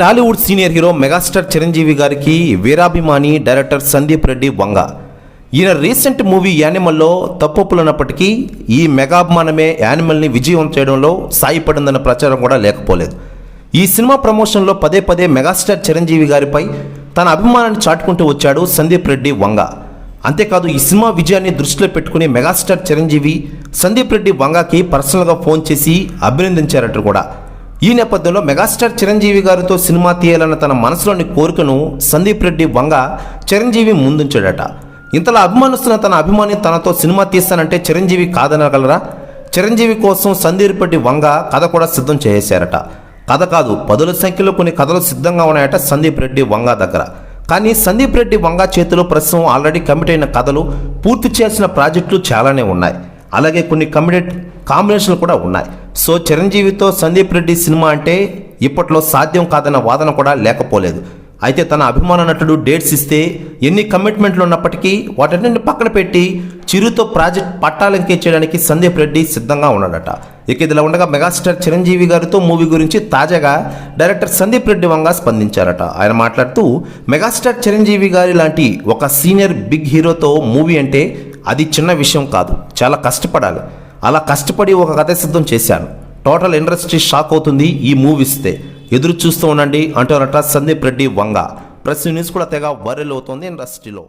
Tollywood senior hero megastar Chiranjeevi గారికి వీరాభిమాని director Sandeep Reddy Vanga. ఈయన రీసెంట్ మూవీ యానిమల్లో తప్పులున్నప్పటికీ ఈ మెగాభిమానమే యానిమల్ని విజయం చేయడంలో సాయపడిందన్న ప్రచారం కూడా లేకపోలేదు. ఈ సినిమా ప్రమోషన్లో పదే పదే మెగాస్టార్ చిరంజీవి గారిపై తన అభిమానాన్ని చాటుకుంటూ వచ్చాడు సందీప్ రెడ్డి వంగ. అంతేకాదు ఈ సినిమా విజయాన్ని దృష్టిలో పెట్టుకుని మెగాస్టార్ చిరంజీవి సందీప్ రెడ్డి వంగకి పర్సనల్గా ఫోన్ చేసి అభినందించారట కూడా. ఈ నేపథ్యంలో మెగాస్టార్ చిరంజీవి గారితో సినిమా తీయాలన్న తన మనసులోని కోరికను సందీప్ రెడ్డి వంగ చిరంజీవి ముందుంచాడట. ఇంతలా అభిమానిస్తున్న తన అభిమాని తనతో సినిమా తీస్తానంటే చిరంజీవి కాదనగలరా? చిరంజీవి కోసం సందీప్ రెడ్డి వంగ కథ కూడా సిద్ధం చేశారట కథ కాదు పదుల సంఖ్యలో కొన్ని కథలు సిద్ధంగా ఉన్నాయట సందీప్ రెడ్డి వంగ దగ్గర. కానీ సందీప్ రెడ్డి వంగ చేతిలో ప్రస్తుతం ఆల్రెడీ కమిట్ అయిన కథలు పూర్తి చేసిన ప్రాజెక్టులు చాలానే ఉన్నాయి. అలాగే కొన్ని కమిటెడ్ కాంబినేషన్లు కూడా ఉన్నాయి. సో చిరంజీవితో సందీప్ రెడ్డి సినిమా అంటే ఇప్పట్లో సాధ్యం కాదన్న వాదన కూడా లేకపోలేదు. అయితే తన అభిమాన నటుడు డేట్స్ ఇస్తే ఎన్ని కమిట్మెంట్లు ఉన్నప్పటికీ వాటన్నింటిని పక్కన పెట్టి చిరుతో ప్రాజెక్ట్ పట్టాలంకే చేయడానికి సందీప్ రెడ్డి సిద్ధంగా ఉన్నాడట. ఇక ఇదిలా ఉండగా మెగాస్టార్ చిరంజీవి గారితో మూవీ గురించి తాజాగా డైరెక్టర్ సందీప్ రెడ్డి వంగా స్పందించారట. ఆయన మాట్లాడుతూ మెగాస్టార్ చిరంజీవి గారి లాంటి ఒక సీనియర్ బిగ్ హీరోతో మూవీ అంటే అది చిన్న విషయం కాదు. చాలా కష్టపడాలి. అలా కష్టపడి ఒక కథ సిద్ధం చేశాను. టోటల్ ఇండస్ట్రీ షాక్ అవుతుంది ఈ మూవీస్తే ఎదురు చూస్తూ ఉండండి. అంటారట సందీప్ రెడ్డి వంగ. ప్రెస్ న్యూస్ కూడా తెగ వైరల్ అవుతుంది ఇండస్ట్రీలో.